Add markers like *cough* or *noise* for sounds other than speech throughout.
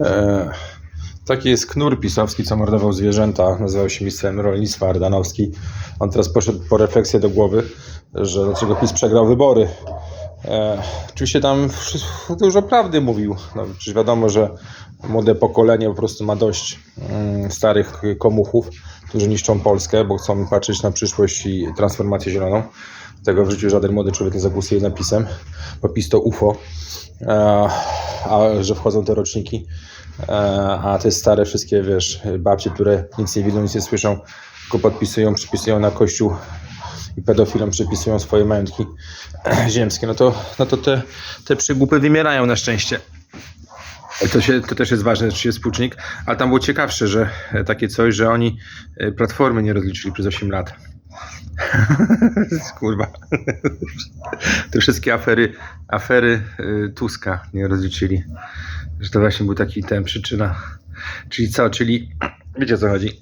E, taki jest knur pisowski, co mordował zwierzęta. Nazywał się mistrzem rolnictwa Ardanowski. On teraz poszedł po refleksję do głowy, że dlaczego PiS przegrał wybory. Oczywiście tam dużo prawdy mówił. No, przecież wiadomo, że młode pokolenie po prostu ma dość mm, starych komuchów, którzy niszczą Polskę, bo chcą patrzeć na przyszłość i transformację zieloną. Tego w życiu żaden młody człowiek nie zagłosuje napisem, bo PiS to UFO, e, a że wchodzą te roczniki. E, a te stare wszystkie, wiesz, babcie, które nic nie widzą, nic nie słyszą, tylko podpisują, przypisują na kościół i pedofilom przypisują swoje majątki *clears throat* ziemskie, no to, no to te, te przygłupy wymierają na szczęście. To, się, to też jest czy jest współczynnik, ale tam było ciekawsze, że e, takie coś, że oni platformy nie rozliczyli przez 8 lat. *laughs* Kurwa. Te wszystkie afery, afery y, Tuska nie rozliczyli. Że to właśnie był taki ten przyczyna. Czyli co? Czyli wiecie o co chodzi?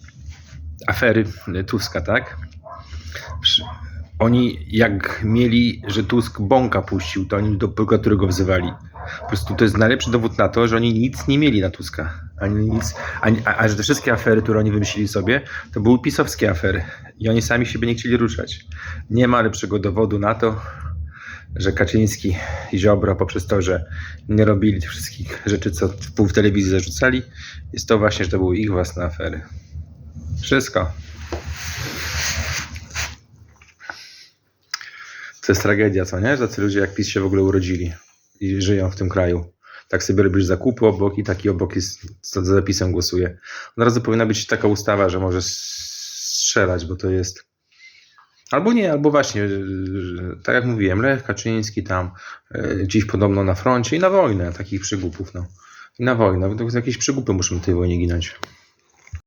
Afery y, Tuska, tak? Oni jak mieli, że Tusk bąka puścił, to oni do prokuratury go wzywali. Po prostu to jest najlepszy dowód na to, że oni nic nie mieli na Tuska. Ani nic, ani, a, a że te wszystkie afery, które oni wymyślili sobie, to były pisowskie afery. I oni sami siebie nie chcieli ruszać. Nie ma lepszego dowodu na to, że Kaczyński i Ziobro poprzez to, że nie robili tych wszystkich rzeczy, co w telewizji zarzucali, jest to właśnie, że to były ich własne afery. Wszystko. To jest tragedia, co nie? Że tacy ludzie jak PiS się w ogóle urodzili i żyją w tym kraju. Tak sobie robisz zakupy obok i taki obok jest, za za zapisem głosuje. Od razu powinna być taka ustawa, że może strzelać, bo to jest. Albo nie, albo właśnie, tak jak mówiłem, Lech Kaczyński tam yy, gdzieś podobno na froncie i na wojnę, takich przygłupów, no. I na wojnę, to jakieś przygłupy muszą tej wojnie ginąć.